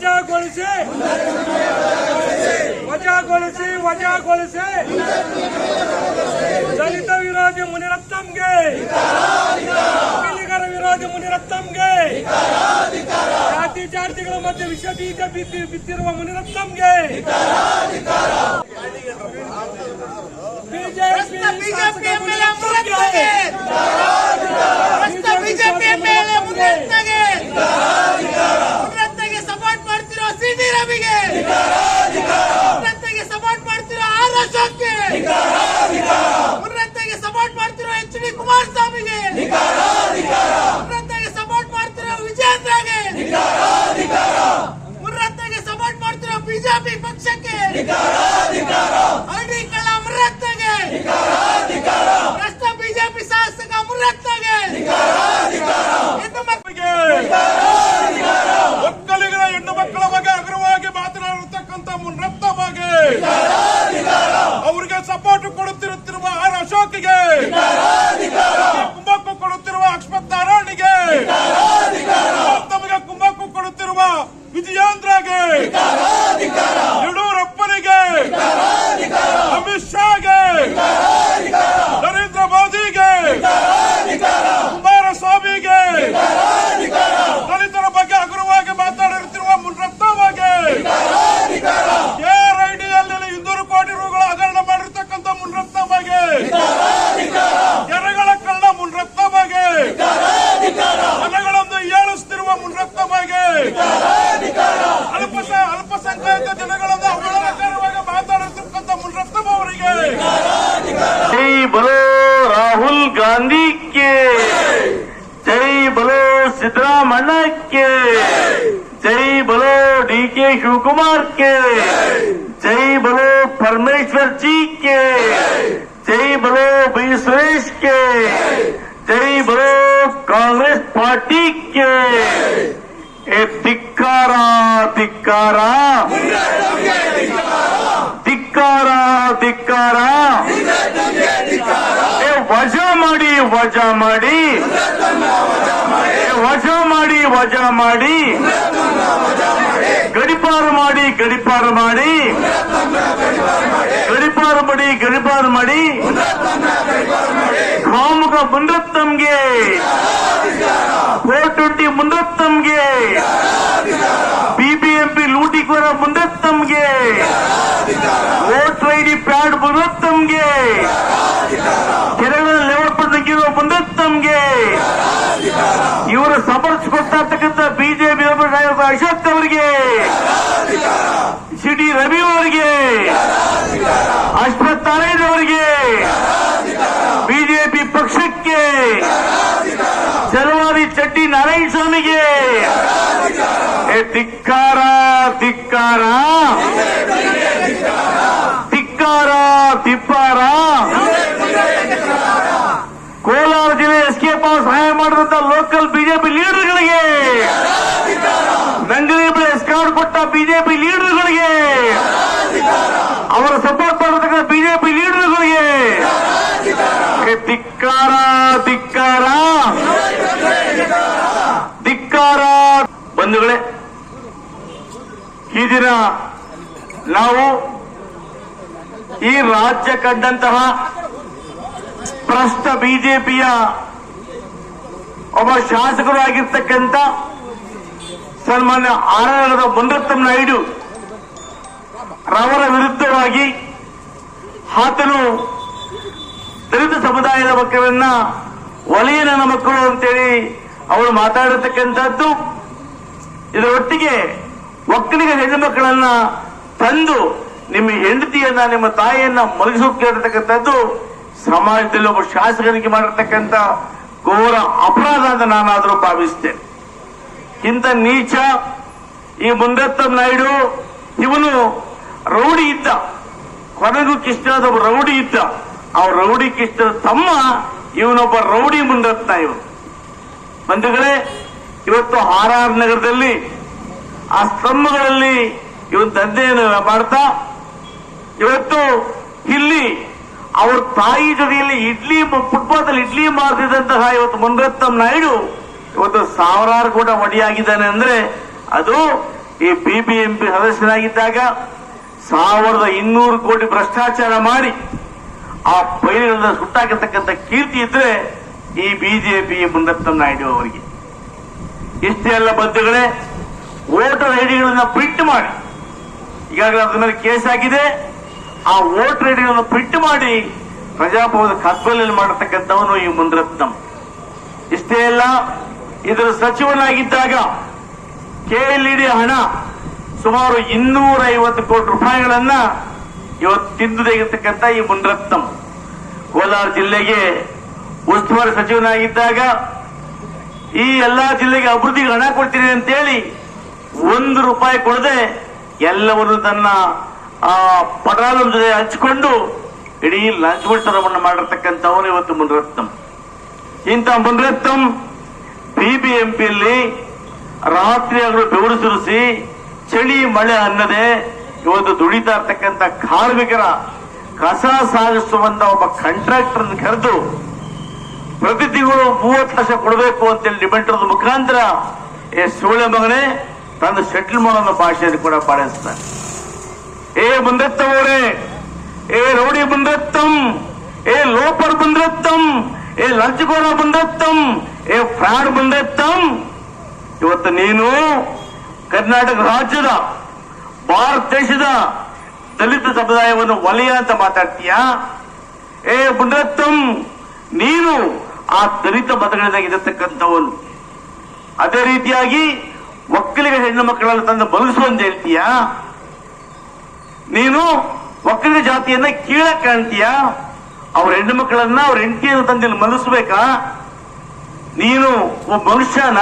ವಜಾಗೊಳಿಸಿ ವಜಾಗೊಳಿಸಿ ವಜಾಗೊಳಿಸಿ ದಲಿತ ವಿರೋಧಿ ಮುನಿರತ್ನಂಗೆ ವಕೀಲಿಗರ ವಿರೋಧಿ ಮುನಿರತ್ನಂಗೆ ಜಾತಿ ಜಾತಿಗಳ ಮಧ್ಯೆ ವಿಷ ಬೀಜ ಬಿತ್ತಿ ಬಿತ್ತಿರುವ ಮುನಿರತ್ನಂಗೆ ಬಿಜೆಪಿ ಬಿಜೆಪಿ ಎಂಎಲ್ಎ ಮುನ್ನಡೆಗೆ ರವಿಗೆ ಮುನ್ನಡೆಗೆ ಸಪೋರ್ಟ್ ಮಾಡ್ತಿರೋ ಆರ್ ಅಶೋಕ್ಗೆ ಮುನ್ನಡೆಗೆ ಸಪೋರ್ಟ್ ಮಾಡ್ತಿರೋ ಎಚ್ ಡಿ ಕುಮಾರಸ್ವಾಮಿಗೆ. ಮುನ್ನಡೆಗೆ ಸಪೋರ್ಟ್ ಮಾಡ್ತಿರೋ ವಿಜೇಂದ್ರಗೆ. ಮುನ್ನಡೆಗೆ ಸಪೋರ್ಟ್ ಮಾಡ್ತಿರೋ ಬಿಜೆಪಿ ಪಕ್ಷಕ್ಕೆ. सिद्धरामण्य के जय बोलो डी के शिवकुमार के जय बोलो परमेश्वर जी के जय बोलो बी सुरेश के जय बोलो कांग्रेस पार्टी के ए ಧಿಕ್ಕಾರ ಧಿಕ್ಕಾರ ಧಿಕ್ಕಾರ ಧಿಕ್ಕಾರ ಏ ವಜಾ ಮಾಡಿ ವಜಾ ಮಾಡಿ ಏ ವಜಾ ಮಾಡಿ ವಜಾ ಮಾಡಿ. ಗಡಿಪಾರು ಮಾಡಿ ಗಡಿಪಾರು ಮಾಡಿ. ಗಡಿಪಾರು ಮಾಡಿ ಗಡಿಪಾರು ಮಾಡಿ. ಕಾಮುಖ ಮುಂದತ್ತಂಗೆ ಫೋರ್ ಟ್ವೆಂಟಿ ಮುಂದತ್ತಂಗೆ ಬಿಬಿಎಂಪಿ ಲೂಟಿಕೋರ ಮುಂದತ್ತಂಗೆ ಓಟ್ ಐಡಿ ಪ್ಯಾಡ್ ಮುಂದತ್ತಂಗೆ ಕೆರೆಗಳ ಲೆವೆಲ್ ನಮ್ಗೆ. ಇವರು ಸಮರ್ಸಿಕೊಡ್ತಾ ಇರ್ತಕ್ಕಂಥ ಬಿಜೆಪಿ ಅಶೋಕ್ ಅವರಿಗೆ. ಸಿಡಿ ರವಿ ಅವರಿಗೆ. ಅಶ್ವಥ್ ನಾರಾಯಣ ಅವರಿಗೆ. ಬಿಜೆಪಿ ಪಕ್ಷಕ್ಕೆ. ಚಲವಾದಿ ಚಟ್ಟಿ ನಾರಾಯಣ ಸ್ವಾಮಿಗೆ ತಿಕ್ಕಾರ ಧಿಕ್ಕಾರ. ಧಿಕ್ಕಾರ, ತಿಪ್ಪಾರ. ಕೋಲಾರ ಜಿಲ್ಲೆ ಎಸ್ಕೇಪ್ ಆಗಿ ಸಹಾಯ ಮಾಡಿದಂತ ಲೋಕಲ್ ಬಿಜೆಪಿ ಲೀಡರ್ಗಳಿಗೆ ಬಳಿ ಎಸ್ಕಾರ್ಡ್ ಕೊಟ್ಟ ಬಿಜೆಪಿ ಲೀಡರ್ಗಳಿಗೆ ಅವರ ಸಪೋರ್ಟ್ ಮಾಡತಕ್ಕ ಬಿಜೆಪಿ ಲೀಡರ್ಗಳಿಗೆ ಗಳಿಗೆ ಧಿಕ್ಕಾರ ಧಿಕ್ಕಾರ. ಧಿಕ್ಕಾರ. ಬಂಧುಗಳೇ, ಈ ದಿನ ನಾವು ಈ ರಾಜ್ಯ ಕಂಡಂತಹ ಭ್ರಷ್ಟ ಬಿಜೆಪಿಯ ಒಬ್ಬ ಶಾಸಕರು ಆಗಿರ್ತಕ್ಕಂಥ ಸನ್ಮಾನ್ಯ ಆನಂದದ ಮುನರತ್ನ ನಾಯ್ಡು ರವರ ವಿರುದ್ಧವಾಗಿ ಆತನು ದಲಿತ ಸಮುದಾಯದ ಮಕ್ಕಳನ್ನ ಒಲೆಯ ನನ್ನ ಮಕ್ಕಳು ಅಂತೇಳಿ ಅವರು ಮಾತಾಡಿರ್ತಕ್ಕಂಥದ್ದು ಇದರೊಟ್ಟಿಗೆ ಒಕ್ಕಲಿಗ ಹೆಣ್ಣು ಮಕ್ಕಳನ್ನ ತಂದು ನಿಮ್ಮ ಹೆಂಡತಿಯನ್ನ, ನಿಮ್ಮ ತಾಯಿಯನ್ನ ಮಲಗಿಸೋಕೆ ಇರತಕ್ಕಂಥದ್ದು ಸಮಾಜದಲ್ಲಿ ಒಬ್ಬ ಶಾಸಕನಿಗೆ ಮಾಡಿರ್ತಕ್ಕಂಥ ಘೋರ ಅಪರಾಧ ಅಂತ ನಾನಾದರೂ ಭಾವಿಸ್ತೇನೆ. ಇಂಥ ನೀಚ ಈ ಮುಂದತ್ತ ನಾಯ್ಡು ಇವನು ರೌಡಿ ಇದ್ದ. ಕೊನೆಗೂ ಕೃಷ್ಣದ ಒಬ್ಬ ರೌಡಿ ಇದ್ದ. ಆ ರೌಡಿ ಕೃಷ್ಣದ ತಮ್ಮ ಇವನೊಬ್ಬ ರೌಡಿ ಮುಂದತ್ತ ಇವನು. ಬಂಧುಗಳೇ, ಇವತ್ತು ಆರ್ ಆರ್ ನಗರದಲ್ಲಿ ಆ ಸ್ತಂಭಗಳಲ್ಲಿ ಇವನ್ ದಂಧೆಯನ್ನು ಮಾಡ್ತಾ, ಇವತ್ತು ಇಲ್ಲಿ ಅವ್ರ ತಾಯಿ ಜೊತೆಯಲ್ಲಿ ಇಡ್ಲಿ ಫುಟ್ಪಾತ್ ಅಲ್ಲಿ ಇಡ್ಲಿ ಮಾಡ್ತಿದ್ದಂತಹ ಇವತ್ತು ಮುನ್ರತ್ನಂ ನಾಯ್ಡು ಇವತ್ತು ಸಾವಿರಾರು ಕೂಡ ಒಡಿಯಾಗಿದ್ದಾನೆ ಅಂದ್ರೆ ಅದು ಈ ಬಿಬಿಎಂಪಿ ಸದಸ್ಯನಾಗಿದ್ದಾಗ ಸಾವಿರದ ಇನ್ನೂರು ಕೋಟಿ ಭ್ರಷ್ಟಾಚಾರ ಮಾಡಿ ಆ ಪೈರುಗಳನ್ನ ಸುಟ್ಟಾಕಿರ್ತಕ್ಕಂಥ ಕೀರ್ತಿ ಇದ್ರೆ ಈ ಬಿಜೆಪಿ ಮುನ್ನತ್ತ ನಾಯ್ಡು ಅವರಿಗೆ. ಇಷ್ಟೇ ಎಲ್ಲ ಬದ್ಧಗಳೇ ವೋಟರ್ ಐಡಿಗಳನ್ನ ಪ್ರಿಂಟ್ ಮಾಡಿ. ಈಗಾಗಲೇ ಅದ್ರ ಮೇಲೆ ಕೇಸ್ ಆಗಿದೆ. ಆ ವೋಟ್ ಐಡಿಗಳನ್ನು ಪ್ರಿಂಟ್ ಮಾಡಿ ಪ್ರಜಾಭವನದ ಕತ್ಬಲಲ್ಲಿ ಮಾಡತಕ್ಕಂಥವನು ಈ ಮುನ್ರತ್ನಂ. ಇಷ್ಟೇ ಅಲ್ಲ, ಇದರ ಸಚಿವನಾಗಿದ್ದಾಗ ಕೆಎಲ್ಇಡಿ ಹಣ ಸುಮಾರು ಇನ್ನೂರ ಐವತ್ತು ಕೋಟಿ ರೂಪಾಯಿಗಳನ್ನ ಇವತ್ತು ತಿಂದು ತೆಗೆತಕ್ಕಂಥ ಈ ಮುನ್ರತ್ನಂ. ಕೋಲಾರ ಜಿಲ್ಲೆಗೆ ಉಸ್ತುವಾರಿ ಸಚಿವನಾಗಿದ್ದಾಗ ಈ ಎಲ್ಲಾ ಜಿಲ್ಲೆಗೆ ಅಭಿವೃದ್ಧಿಗೆ ಹಣ ಕೊಡ್ತೀನಿ ಅಂತೇಳಿ ಒಂದು ರೂಪಾಯಿ ಕೊಡದೆ ಎಲ್ಲವನ್ನೂ ತನ್ನ ಆ ಪಟಾಲ ಜೊತೆ ಹಂಚಿಕೊಂಡು ಇಡೀ ಲಂಚಮಟ್ಟರವನ್ನು ಮಾಡಿರ್ತಕ್ಕಂಥವನು ಇವತ್ತು ಮುನರತ್ನಂ. ಇಂಥ ಮುನರತ್ನಂ ಬಿಬಿಎಂಪಿಯಲ್ಲಿ ರಾತ್ರಿ ಅವರು ಬೆವರು ಸುರಿಸಿ ಚಳಿ, ಮಳೆ ಅನ್ನದೆ ಇವತ್ತು ದುಡಿತಾ ಇರ್ತಕ್ಕಂಥ ಕಾರ್ಮಿಕರ ಕಸ ಸಾಗಿಸುವಂತ ಒಬ್ಬ ಕಾಂಟ್ರಾಕ್ಟರ್ ಕರೆದು ಪ್ರತಿ ತಿಂಗಳು ಮೂವತ್ತು ಲಕ್ಷ ಕೊಡಬೇಕು ಅಂತೇಳಿ ಡಿಮೆಂಟರ್ ಮುಖಾಂತರ ಸೂಳೆ ಮಗನೇ, ತಂದು ಸೆಟ್ಲ್ ಮಾಡೋ ಭಾಷೆಯಲ್ಲಿ ಕೂಡ ಪಾಲಿಸ್ತಾನೆ ಏ ಬಂದತ್ತವರೇ ಏ ರೌಡಿ ಬಂದತ್ತಂ ಏ ಲೋಪರ್ ಬಂದತ್ತಂ ಏ ಲಂಚಗೋರ ಬಂದತ್ತಂ ಏ ಫ್ರಾಡ್ ಬಂದತ್ತಂ ಇವತ್ತು ನೀನು ಕರ್ನಾಟಕ ರಾಜ್ಯದ, ಭಾರತ ದೇಶದ ದಲಿತ ಸಮುದಾಯವನ್ನು ವಲಯ ಅಂತ ಮಾತಾಡ್ತೀಯಾ? ಏ ಬುಂಡತ್ತಂ ನೀನು ಆ ದಲಿತ ಮತಗಳಿಂದ ಇರತಕ್ಕಂಥವನು. ಅದೇ ರೀತಿಯಾಗಿ, ಒಕ್ಕಲಿಗ ಹೆಣ್ಣು ಮಕ್ಕಳನ್ನು ತಂದು ಬಲಿಸುವಂತ ಹೇಳ್ತೀಯಾ? ನೀನು ಒಕ್ಕಲಿಗ ಜಾತಿಯನ್ನ ಕೀಳ ಕಾಣ್ತೀಯ? ಅವ್ರ ಹೆಣ್ಣು ಮಕ್ಕಳನ್ನ ಅವ್ರ ಹೆಂಡತಿಯನ್ನು ತಂದಿಲ್ಲಿ ಮಲಿಸ್ಬೇಕಾ? ನೀನು ಒಬ್ಬ ಮನುಷ್ಯನ.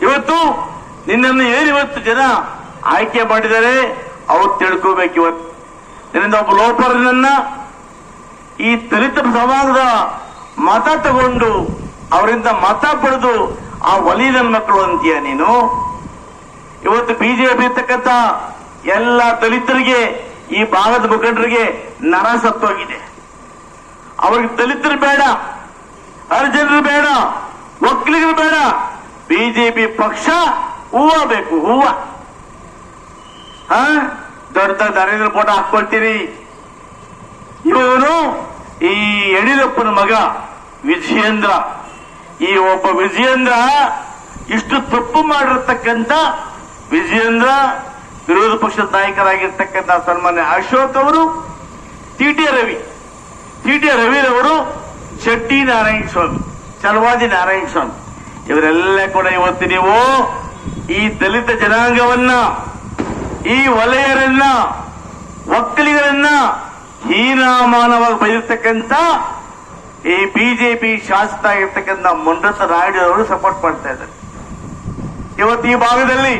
ಇವತ್ತು ನಿನ್ನನ್ನು ಏನು ಇವತ್ತು ಜನ ಆಯ್ಕೆ ಮಾಡಿದರೆ ಅವ್ರು ತಿಳ್ಕೋಬೇಕು ಇವತ್ತು. ನಿನ್ನಿಂದ ಒಬ್ಬ ಲೋಪರನ್ನ ಈ ದಲಿತ ಸಮಾಜದ ಮತ ತಗೊಂಡು ಅವರಿಂದ ಮತ ಪಡೆದು ಆ ವಲಯದ ಮಕ್ಕಳು ಅಂತೀಯ ನೀನು? ಇವತ್ತು ಬಿಜೆಪಿ ಇರ್ತಕ್ಕಂಥ ಎಲ್ಲ ದಲಿತರಿಗೆ, ಈ ಭಾಗದ ಮುಖಂಡರಿಗೆ ನರ ಸತ್ತೋಗಿದೆ. ಅವ್ರಿಗೆ ದಲಿತರು ಬೇಡ ಅರ್ಜನರು ಬೇಡ ಒಕ್ಕಲಿಗರು ಬೇಡ, ಬಿಜೆಪಿ ಪಕ್ಷ ಹೂವ ಬೇಕು, ಹೂವ. ಹಾ? ದೊಡ್ಡ ನರೇಂದ್ರ ಫೋಟೋ ಹಾಕೊಳ್ತೀರಿ ಇವನು ಈ ಯಡಿಯೂರಪ್ಪನ ಮಗ ವಿಜಯೇಂದ್ರ. ಈ ಒಬ್ಬ ವಿಜಯೇಂದ್ರ ಇಷ್ಟು ತಪ್ಪು ಮಾಡಿರ್ತಕ್ಕಂಥ ವಿಜಯೇಂದ್ರ ವಿರೋಧ ಪಕ್ಷದ ನಾಯಕರಾಗಿರ್ತಕ್ಕಂಥ ಸನ್ಮಾನ್ಯ ಅಶೋಕ್ ಅವರು, T T Ravi, T T ರವಿರವರು Shetty Narayana ಸ್ವಾಮಿ ಚಲವಾದಿ ನಾರಾಯಣ ಸ್ವಾಮಿ. ಇವರೆಲ್ಲ ಕೂಡ ಇವತ್ತು ನೀವು ಈ ದಲಿತ ಜನಾಂಗವನ್ನ, ಈ ವಲಯರನ್ನ, ಒಕ್ಕಲಿಗರನ್ನ ಹೀನಾಮಾನವಾಗಿ ಬೈದಿರ್ತಕ್ಕಂಥ ಈ ಬಿಜೆಪಿ ಶಾಸಕ ಆಗಿರ್ತಕ್ಕಂಥ ಮುಂಡತ ನಾಯ್ಡು ಅವರು ಸಪೋರ್ಟ್ ಮಾಡ್ತಾ ಇದ್ದಾರೆ. ಇವತ್ತು ಈ ಭಾಗದಲ್ಲಿ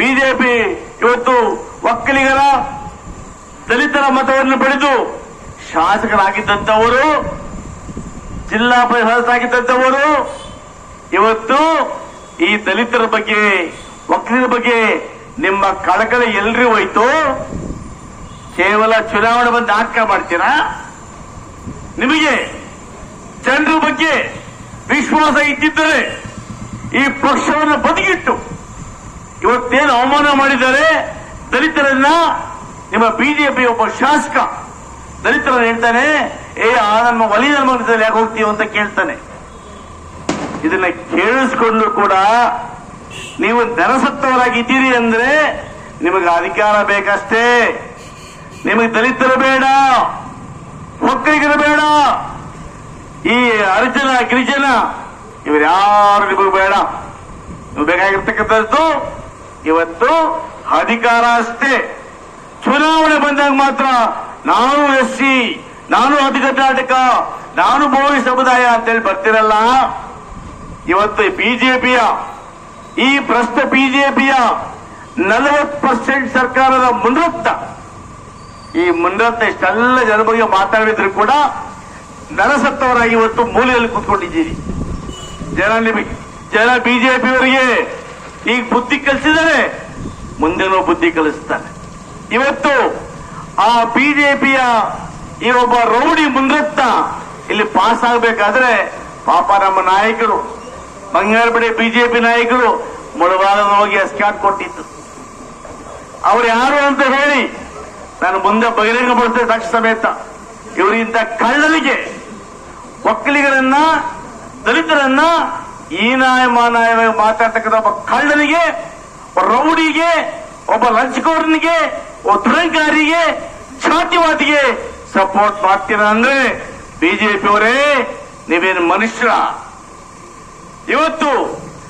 ಬಿಜೆಪಿ ಇವತ್ತು ಒಕ್ಕಲಿಗರ ದಲಿತರ ಮತವನ್ನು ಪಡೆದು ಶಾಸಕರಾಗಿದ್ದಂಥವರು, ಜಿಲ್ಲಾ ಪರಿಷತ್ತಾಗಿದ್ದಂಥವರು, ಇವತ್ತು ಈ ದಲಿತರ ಬಗ್ಗೆ ಒಕ್ಕಲಿಗರ ಬಗ್ಗೆ ನಿಮ್ಮ ಕಳಕಳಿ ಎಲ್ರಿ ಹೋಯ್ತು. ಕೇವಲ ಚುನಾವಣೆ ಬಂದು ನಾಟಕ ಮಾಡ್ತೀರಾ? ನಿಮಗೆ ಜನರ ಬಗ್ಗೆ ವಿಶ್ವಾಸ ಇದ್ದಿದ್ದರೆ ಈ ಪಕ್ಷವನ್ನು ಬದಿಗಿಟ್ಟು ಇವತ್ತೇನು ಅವಮಾನ ಮಾಡಿದ್ದಾರೆ? ದಲಿತರನ್ನ ನಿಮ್ಮ ಬಿಜೆಪಿ ಒಬ್ಬ ಶಾಸಕ ದಲಿತರನ್ನ ಹೇಳ್ತಾನೆ, ಏ, ಆ ನಮ್ಮ ವಲಯ ಮಗದಲ್ಲಿ ಯಾಕೆ ಹೋಗ್ತೀವಿ ಅಂತ ಕೇಳ್ತಾನೆ. ಇದನ್ನ ಕೇಳಿಸ್ಕೊಂಡು ಕೂಡ ನೀವು ನೆರಸತ್ತವರಾಗಿದ್ದೀರಿ ಅಂದ್ರೆ ನಿಮಗೆ ಅಧಿಕಾರ ಬೇಕಷ್ಟೇ. ನಿಮಗೆ ದಲಿತರು ಬೇಡ, ಒಕ್ಕಲಿಗರು ಬೇಡ, ಈ ಅರ್ಜುನ, ಗಿರಿಜನ ಇವರ್ಯಾರು ನಿಮಗೆ ಬೇಡ. ನೀವು ಬೇಕಾಗಿರ್ತಕ್ಕಂಥದ್ದು ಇವತ್ತು ಅಧಿಕಾರ ಅಷ್ಟೇ. ಚುನಾವಣೆ ಬಂದಾಗ ಮಾತ್ರ ನಾನು ಎಸ್ ಸಿ ನಾನು ಅತಿ ಕರ್ನಾಟಕ ನಾನು ಬೋವಿ ಸಮುದಾಯ ಅಂತೇಳಿ ಬರ್ತಿರಲ್ಲ? ಇವತ್ತು ಬಿಜೆಪಿಯ, ಈ ಭ್ರಷ್ಟ ಬಿಜೆಪಿಯ ನಲವತ್ತು ಪರ್ಸೆಂಟ್ ಸರ್ಕಾರದ ಮುನ್ರತ್ತ ಈ ಮುನ್ರತ್ತ ಇಷ್ಟೆಲ್ಲ ಜನ ಬಗ್ಗೆ ಮಾತಾಡಿದ್ರು ಕೂಡ ನರಸತ್ತವರಾಗಿ ಇವತ್ತು ಮೂಲೆಯಲ್ಲಿ ಕೂತ್ಕೊಂಡಿದ್ದೀರಿ. ಜನ ನಿಮಗೆ, ಜನ ಬಿಜೆಪಿಯವರಿಗೆ ಈಗ ಬುದ್ಧಿ ಕಲಿಸಿದರೆ ಮುಂದೆನೂ ಬುದ್ಧಿ ಕಲಿಸ್ತಾನೆ. ಇವತ್ತು ಆ ಬಿಜೆಪಿಯ ಈ ಒಬ್ಬ ರೌಡಿ ಮುಂದತ್ತ ಇಲ್ಲಿ ಪಾಸ್ ಆಗಬೇಕಾದ್ರೆ ಪಾಪ ನಮ್ಮ ನಾಯಕರು ಬಂಗಾರಪೇಟೆ ಬಿಜೆಪಿ ನಾಯಕರು ಮುಳಬಾಗದ ಹೋಗಿ ಎಸ್ಕ್ಯಾಟ್ ಕೊಟ್ಟಿತ್ತು ಅವ್ರು ಯಾರು ಅಂತ ಹೇಳಿ ನಾನು ಮುಂದೆ ಬಹಿರಂಗ ಬಹಿರಂಗಪಡಿಸ್ತೇನೆ ಸಾಕ್ಷಿ ಸಮೇತ. ಇವರಿಂದ ಕಳ್ಳಲಿಗೆ ಒಕ್ಕಲಿಗರನ್ನ, ದಲಿತರನ್ನ ಈನಾಯ ಮಾನಾಯವಾಗಿ ಮಾತಾಡ್ತಕ್ಕಂಥ ಒಬ್ಬ ಕಳ್ಳನಿಗೆ ರೌಡಿಗೆ, ಒಬ್ಬ ಲಂಚಕೋರನಿಗೆ, ಒಬ್ಬ ದುರಂಕಾರಿಗೆ ಛಾತಿವಾದಿಗೆ ಸಪೋರ್ಟ್ ಮಾಡ್ತೀರಾ ಅಂದ್ರೆ ಬಿಜೆಪಿ ಅವರೇ, ನೀವೇನು ಮನುಷ್ಯರ? ಇವತ್ತು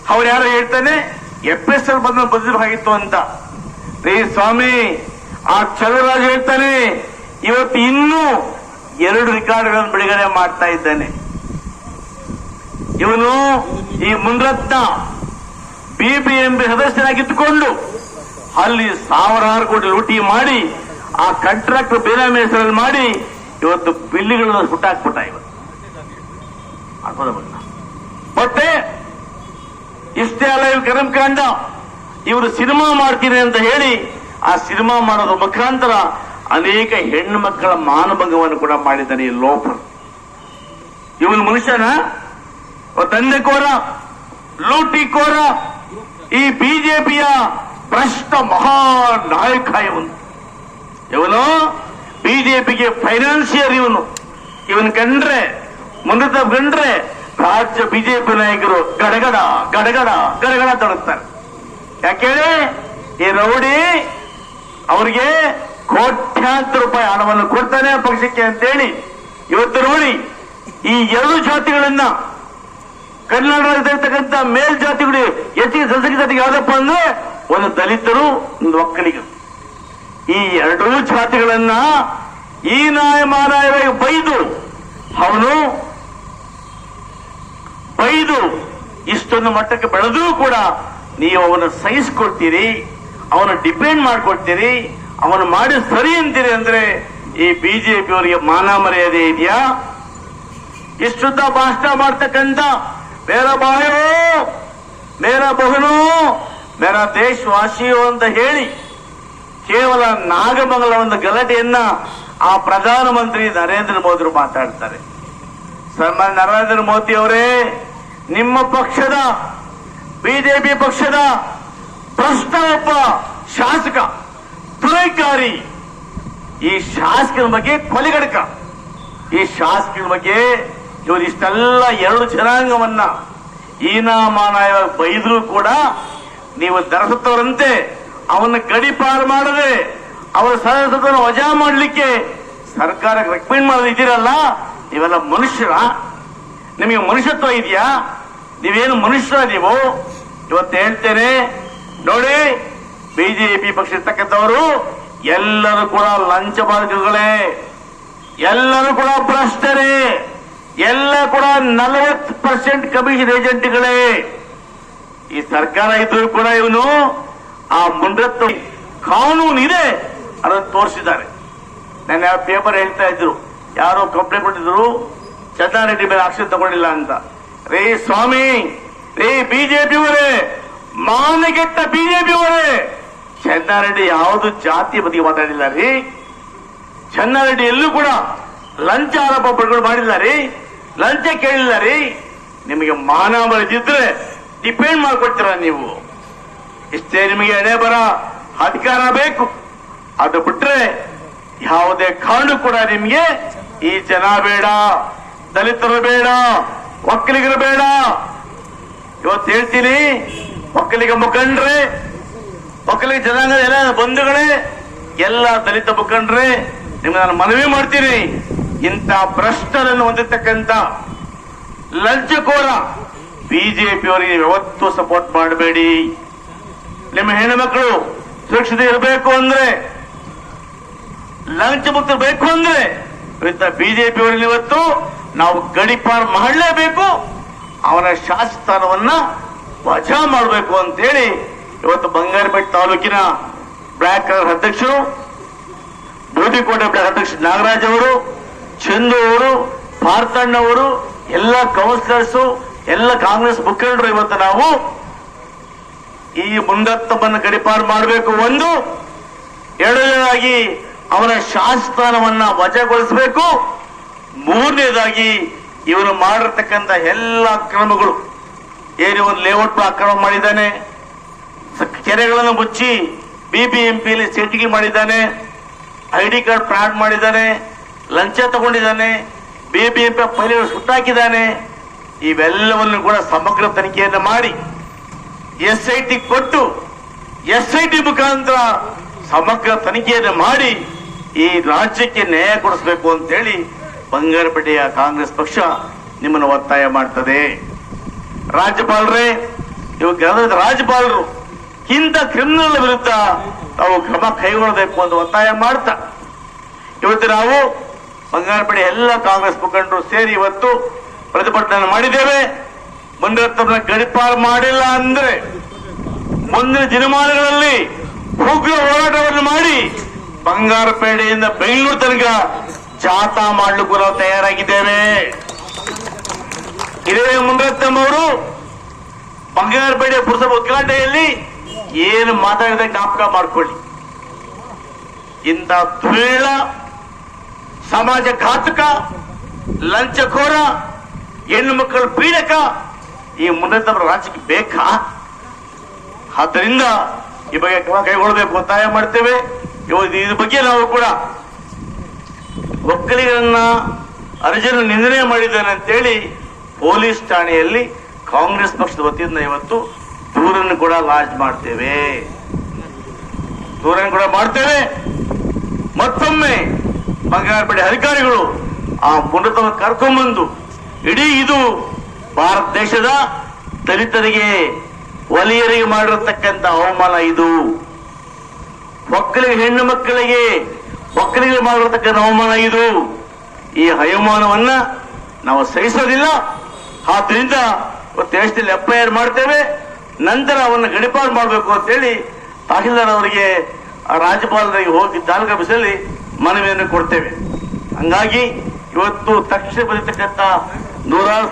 ಅವ್ರು ಯಾರು ಹೇಳ್ತಾನೆ ಎಫ್ ಎಸ್ ಎಲ್ ಬಂದ ಬದಲಾಗಿತ್ತು ಅಂತ. ರೇ ಸ್ವಾಮಿ, ಆ ಚಲರಾಜ್ ಹೇಳ್ತಾನೆ, ಇವತ್ತು ಇನ್ನೂ ಎರಡು ರೆಕಾರ್ಡ್ಗಳನ್ನು ಬಿಡುಗಡೆ ಮಾಡ್ತಾ ಇದ್ದಾನೆ. ಇವನು ಈ ಮುನ್ರತ್ನ ಬಿಬಿಎಂಪಿ ಸದಸ್ಯನಾಗಿದ್ದುಕೊಂಡು ಅಲ್ಲಿ ಸಾವಿರಾರು ಕೋಟಿ ಲೂಟಿ ಮಾಡಿ, ಆ ಕಾಂಟ್ರಾಕ್ಟ್ ಬೇರೆ ಹೆಸರಲ್ಲಿ ಮಾಡಿ, ಇವತ್ತು ಬಿಲ್ಲಿಗಳನ್ನು ಹುಟ್ಟಾಕ್ಬಿಟ್ಟ ಇವತ್ತು ಮತ್ತೆ, ಇಷ್ಟೇ ಅಲ್ಲ ಇವ್ರು ಕರ್ಮಕಾಂಡ ಇವರು ಸಿನಿಮಾ ಮಾಡ್ತೀನಿ ಅಂತ ಹೇಳಿ, ಆ ಸಿನಿಮಾ ಮಾಡೋದ್ರ ಮುಖಾಂತರ ಅನೇಕ ಹೆಣ್ಣು ಮಕ್ಕಳ ಮಾನಭಂಗವನ್ನು ಕೂಡ ಮಾಡಿದ್ದಾನೆ ಈ ಲೋಪ ಇವನು ಮನುಷ್ಯನ? ದಂಧೆಕೋರ ಲೂಟಿಕೋರ ಈ ಬಿಜೆಪಿಯ ಭ್ರಷ್ಟ ಮಹಾ ನಾಯಕ ಇವನು. ಇವನು ಬಿಜೆಪಿಗೆ ಫೈನಾನ್ಸಿಯರ್ ಇವನು. ಇವನ್ ಕಂಡ್ರೆ ಮುಂದೆ ಕಂಡ್ರೆ ರಾಜ್ಯ ಬಿಜೆಪಿ ನಾಯಕರು ಗಡಗಡ ಗಡಗಡ ಗಡಗಡ ತೊಡಗ್ತಾರೆ ಯಾಕೇಳಿ, ಈ ರೌಡಿ ಅವರಿಗೆ ಕೋಟ್ಯಾಂತರ ರೂಪಾಯಿ ಹಣವನ್ನು ಕೊಡ್ತಾನೆ ಪಕ್ಷಕ್ಕೆ ಅಂತೇಳಿ ಇವತ್ತು ನೋಡಿ ಈ ಎರಡು ಜಾತಿಗಳನ್ನ ಕರ್ನಾಟಕದಲ್ಲಿರ್ತಕ್ಕಂಥ ಮೇಲ್ಜಾತಿಗಳು ಹೆಚ್ಚಿಗೆ ಸಂಸರ್ಗಿತ ಯಾವ್ದಪ್ಪ ಅಂದ್ರೆ ಒಂದು ದಲಿತರು, ಒಂದು ಒಕ್ಕಲಿಗರು. ಈ ಎರಡೂ ಜಾತಿಗಳನ್ನ ಈ ನಾಯ ಮಾರಾಯವಾಗಿ ಬೈದು, ಅವನು ಬೈದು ಇಷ್ಟೊಂದು ಮಟ್ಟಕ್ಕೆ ಬೆಳೆದರೂ ಕೂಡ ನೀವು ಅವನ ಸಹಿಸ್ಕೊಳ್ತೀರಿ ಅವನ ಡಿಪೆಂಡ್ ಮಾಡ್ಕೊಳ್ತೀರಿ, ಅವನು ಮಾಡಿ ಸರಿ ಅಂತೀರಿ ಅಂದ್ರೆ ಈ ಬಿಜೆಪಿಯವರಿಗೆ ಮಾನ ಮರ್ಯಾದೆ ಇದೆಯಾ? ಇಷ್ಟುದ್ದ ಭಾಷಣ ಮಾಡ್ತಕ್ಕಂಥ ಮೇರ ಬಾಯೋ ಮೇರ ಬಹುನು, ಮೇರ ದೇಶವಾಸಿಯೋ ಅಂತ ಹೇಳಿ ಕೇವಲ ನಾಗಮಂಗಲ ಒಂದು ಗಲಾಟೆಯನ್ನ ಆ ಪ್ರಧಾನಮಂತ್ರಿ ನರೇಂದ್ರ ಮೋದಿ ಮಾತಾಡ್ತಾರೆ. ಸನ್ಮಾನ್ಯ ನರೇಂದ್ರ ಮೋದಿ ಅವರೇ, ನಿಮ್ಮ ಪಕ್ಷದ, ಬಿಜೆಪಿ ಪಕ್ಷದ ಭ್ರಷ್ಟ ಒಬ್ಬ ಶಾಸಕ ತುರೈಕಾರಿ ಈ ಶಾಸಕನ ಬಗ್ಗೆ ಕೊಲೆಗಡಕ. ಈ ಶಾಸಕನ ಬಗ್ಗೆ ಇವರು ಇಷ್ಟೆಲ್ಲ ಎರಡು ಜನಾಂಗವನ್ನ ಈನಾಮಾನ ಬೈದ್ರು ಕೂಡ ನೀವು ದರಸತ್ತವರಂತೆ ಅವನ್ನ ಗಡಿಪಾರು ಮಾಡದೆ ಅವರ ಸದಸ್ಯರನ್ನು ವಜಾ ಮಾಡಲಿಕ್ಕೆ ಸರ್ಕಾರಕ್ಕೆ ರೆಕಮೆಂಡ್ ಮಾಡೋದಿದ್ದೀರಲ್ಲ, ನೀವೆಲ್ಲ ಮನುಷ್ಯರ? ನಿಮಗೆ ಮನುಷ್ಯತ್ವ ಇದೆಯಾ? ನೀವೇನು ಮನುಷ್ಯರ ನೀವು? ಇವತ್ತು ಹೇಳ್ತೇನೆ, ನೋಡಿ, ಬಿಜೆಪಿ ಪಕ್ಷ ಇರ್ತಕ್ಕಂಥವರು ಎಲ್ಲರೂ ಕೂಡ ಲಂಚ ಬಾಧಕಗಳೇ ಎಲ್ಲರೂ ಕೂಡ ಭ್ರಷ್ಟರೇ ಎಲ್ಲ ಕೂಡ ನಲವತ್ತು ಪರ್ಸೆಂಟ್ ಕಮಿಷನ್ ಏಜೆಂಟ್ಗಳೇ. ಈ ಸರ್ಕಾರ ಇದ್ರೂ ಕೂಡ ಇವನು ಆ ಮುಂಡತ್ವ ಕಾನೂನು ಇದೆ ಅದನ್ನು ತೋರಿಸಿದ್ದಾರೆ. ನನ್ನ ಪೇಪರ್ ಹೇಳ್ತಾ ಇದ್ರು. ಯಾರೋ ಕಂಪ್ಲೇಂಟ್ ಕೊಟ್ಟಿದ್ರು ಚಂದಾರೆಡ್ಡಿ ಮೇಲೆ ಆಕ್ಷನ್ ತಗೊಂಡಿಲ್ಲ ಅಂತ. ರೇ ಸ್ವಾಮಿ, ರೇ ಬಿಜೆಪಿ ಅವರೇ ಮಾನಗೆಟ್ಟ ಬಿಜೆಪಿ ಅವರೇ ಚಂದಾರೆಡ್ಡಿ ಯಾವುದು ಜಾತಿ ಬಗ್ಗೆ ಮಾತಾಡಿಲ್ಲ ರೀ. ಚನ್ನಾರೆಡ್ಡಿ ಎಲ್ಲೂ ಕೂಡ ಲಂಚ ಆರೋಪ ಪಡ್ಕೊಂಡು ಮಾಡಿಲ್ಲ ರೀ? ಲಂಚ ಕೇಳಿಲ್ಲ ರೀ? ನಿಮಗೆ ಮಾನ ಬಳಸಿದ್ರೆ ಡಿಪೆಂಡ್ ಮಾಡ್ಕೊಡ್ತೀರ ನೀವು. ಇಷ್ಟೇ ನಿಮಗೆ ಎಣೆ ಬರ ಅಧಿಕಾರ ಬೇಕು. ಅದು ಬಿಟ್ರೆ ಯಾವುದೇ ಕಾರಣ ಕೂಡ ನಿಮಗೆ ಈ ಜನ ಬೇಡ, ದಲಿತರು ಬೇಡ, ಒಕ್ಕಲಿಗರು ಬೇಡ. ಇವತ್ತು ಹೇಳ್ತೀನಿ, ಒಕ್ಕಲಿಗ ಮುಖಂಡ್ರೆ, ಒಕ್ಕಲಿಗ ಜನಾಂಗದ ಎಲ್ಲ ಬಂಧುಗಳೇ, ಎಲ್ಲ ದಲಿತ ಮುಖಂಡ್ರೆ, ನಿಮ್ಗೆ ನಾನು ಮನವಿ ಮಾಡ್ತೀನಿ. ಇಂಥ ಭ್ರಷ್ಟರನ್ನು ಹೊಂದಿರತಕ್ಕಂಥ ಲಂಚಕೋರ ಬಿಜೆಪಿ ಅವರಿಗೆ ಯಾವತ್ತೂ ಸಪೋರ್ಟ್ ಮಾಡಬೇಡಿ. ನಿಮ್ಮ ಹೆಣ್ಣುಮಕ್ಕಳು ಸುರಕ್ಷತೆ ಇರಬೇಕು ಅಂದ್ರೆ, ಲಂಚ ಮುಕ್ತ ಬೇಕು ಅಂದ್ರೆ ಇಂಥ ಬಿಜೆಪಿ ಅವರಲ್ಲಿ ಇವತ್ತು ನಾವು ಗಡಿಪಾರ್ ಮಾಡಲೇಬೇಕು. ಅವನ ಶಾಸಕಸ್ಥಾನವನ್ನ ವಜಾ ಮಾಡಬೇಕು ಅಂತೇಳಿ ಇವತ್ತು ಬಂಗಾರಪೇಟೆ ತಾಲೂಕಿನ ಬ್ಲಾಕ್ ಅಧ್ಯಕ್ಷರು, ಬೂದಿಕೋಟೆ ಬ್ಲಾಕ್ ಅಧ್ಯಕ್ಷ ನಾಗರಾಜ್ ಅವರು ಚಂದು ಅವರು ಪಾರ್ಥಣ್ಣ ಅವರು ಎಲ್ಲ ಕೌನ್ಸಿಲರ್ಸ್, ಎಲ್ಲ ಕಾಂಗ್ರೆಸ್ ಮುಖಂಡರು ಇವತ್ತು ನಾವು ಈ ಮುಂದತ್ತವನ್ನು ಗಡಿಪಾರು ಮಾಡಬೇಕು ಒಂದು, ಎರಡನೇದಾಗಿ ಅವನ ಶಾಸ್ತಾನವನ್ನ ವಜಾಗೊಳಿಸಬೇಕು, ಮೂರನೇದಾಗಿ ಇವನು ಮಾಡಿರ್ತಕ್ಕಂಥ ಎಲ್ಲ ಅಕ್ರಮಗಳು, ಏನು ಒಂದು ಲೇಔಟ್ ಅಕ್ರಮ ಮಾಡಿದ್ದಾನೆ ಕೆರೆಗಳನ್ನು ಮುಚ್ಚಿ ಬಿಬಿಎಂಪಿಯಲ್ಲಿ ಸಿಟ್ಟಿಗೆ ಮಾಡಿದ್ದಾನೆ ಐ ಡಿ ಕಾರ್ಡ್ ಫ್ರಾಡ್ ಮಾಡಿದ್ದಾನೆ ಲಂಚ ತಗೊಂಡಿದ್ದಾನೆ ಬಿಬಿಎಂಪಿ ಫೈಲ್ ಸುಟ್ಟಾಕಿದ್ದಾನೆ. ಇವೆಲ್ಲವನ್ನು ಕೂಡ ಸಮಗ್ರ ತನಿಖೆಯನ್ನು ಮಾಡಿ, ಎಸ್ ಐ ಟಿ ಕೊಟ್ಟು, ಎಸ್ ಐ ಟಿ ಮುಖಾಂತರ ಸಮಗ್ರ ತನಿಖೆಯನ್ನು ಮಾಡಿ, ಈ ರಾಜ್ಯಕ್ಕೆ ನ್ಯಾಯ ಕೊಡಿಸಬೇಕು ಅಂತೇಳಿ ಬಂಗಾರಪೇಟೆಯ ಕಾಂಗ್ರೆಸ್ ಪಕ್ಷ ನಿಮ್ಮನ್ನು ಒತ್ತಾಯ ಮಾಡ್ತದೆ. ರಾಜ್ಯಪಾಲರೇ, ಇವು ಗ್ರಾಮದ ರಾಜ್ಯಪಾಲರು, ಇಂಥ ಕ್ರಿಮಿನಲ್ ವಿರುದ್ಧ ತಾವು ಕ್ರಮ ಕೈಗೊಳ್ಳಬೇಕು ಅಂತ ಒತ್ತಾಯ ಮಾಡ್ತಾ. ಇವತ್ತು ನಾವು ಬಂಗಾರಪೇಟೆ ಎಲ್ಲ ಕಾಂಗ್ರೆಸ್ ಮುಖಂಡರು ಸೇರಿ ಇವತ್ತು ಪ್ರತಿಭಟನೆ ಮಾಡಿದ್ದೇವೆ. ಬಂಡರತ್ನ ಗಡಿಪಾರು ಮಾಡಿಲ್ಲ ಅಂದ್ರೆ ಮುಂದಿನ ದಿನಮಾನಗಳಲ್ಲಿ ಉಗ್ರ ಹೋರಾಟವನ್ನು ಮಾಡಿ ಬಂಗಾರಪೇಟೆಯಿಂದ ಬೆಂಗಳೂರು ತನಕ ಜಾಥಾ ಮಾಡಲಿಕ್ಕೂ ನಾವು ತಯಾರಾಗಿದ್ದೇವೆ. ಇದೇ ಮುನರತ್ನಂ ಬಂಗಾರಪೇಟೆ ಪುರಸಭೆ ಉದ್ಘಾಟನೆಯಲ್ಲಿ ಏನು ಮಾತಾಡಿದ ಜ್ಞಾಪಕ ಮಾಡ್ಕೊಳ್ಳಿ. ಇಂಥ ಧೂಳ ಸಮಾಜ ಘಾತಕ, ಲಂಚಖೋರ, ಹೆಣ್ಣು ಮಕ್ಕಳ ಪೀಡಕ, ಈ ಮುನ್ನತವರ ರಾಜ್ಯಕ್ಕೆ ಬೇಕಾ? ಆದ್ದರಿಂದ ಈ ಬಗ್ಗೆ ಕ್ರಮ ಕೈಗೊಳ್ಳಬೇಕು ಒತ್ತಾಯ ಮಾಡ್ತೇವೆ. ಇವತ್ತು ಇದ್ರ ಬಗ್ಗೆ ನಾವು ಕೂಡ ಒಕ್ಕಲಿಗರನ್ನ ಅರ್ಜುನ ನಿಂದನೆ ಮಾಡಿದ್ದಾನೆ ಅಂತೇಳಿ ಪೊಲೀಸ್ ಠಾಣೆಯಲ್ಲಿ ಕಾಂಗ್ರೆಸ್ ಪಕ್ಷದ ವತಿಯಿಂದ ಇವತ್ತು ದೂರನ್ನು ಕೂಡ ಲಾಂಚ್ ಮಾಡ್ತೇವೆ. ದೂರನ್ನು ಕೂಡ ಮಾಡ್ತೇವೆ. ಮತ್ತೊಮ್ಮೆ ಬಂಗಾರಪೇಟೆ ಅಧಿಕಾರಿಗಳು ಆ ಮುನ್ನತನ ಕರ್ಕೊಂಡ್ಬಂದು ಇಡೀ ಇದು ಭಾರತ ದೇಶದ ದಲಿತರಿಗೆ ವಲಯರಿಗೆ ಮಾಡಿರತಕ್ಕಂತ ಅವಮಾನ ಇದು. ಮಕ್ಕಳಿಗೆ ಹೆಣ್ಣು ಮಕ್ಕಳಿಗೆ ಒಕ್ಕಲಿಗೆ ಮಾಡಿರತಕ್ಕಂತ ಅವಮಾನ ಇದು. ಈ ಅವಮಾನವನ್ನ ನಾವು ಸಹಿಸೋದಿಲ್ಲ. ಆದ್ರಿಂದ ಇವತ್ತು ದೇಶದಲ್ಲಿ ಎಫ್ ಐ ಆರ್ ಮಾಡ್ತೇವೆ. ನಂತರ ಅವನ್ನ ಗಡಿಪಾರು ಮಾಡಬೇಕು ಅಂತೇಳಿ ತಹಶೀಲ್ದಾರ್ ಅವರಿಗೆ, ರಾಜ್ಯಪಾಲರಿಗೆ ಹೋಗಿ ತಾಲೂಕು ಆಫೀಸಲ್ಲಿ ಮನವಿಯನ್ನು ಕೊಡ್ತೇವೆ. ಹಂಗಾಗಿ ಇವತ್ತು ತಕ್ಷಣ ಬರೀತಕ್ಕಂಥ ನೂರಾರು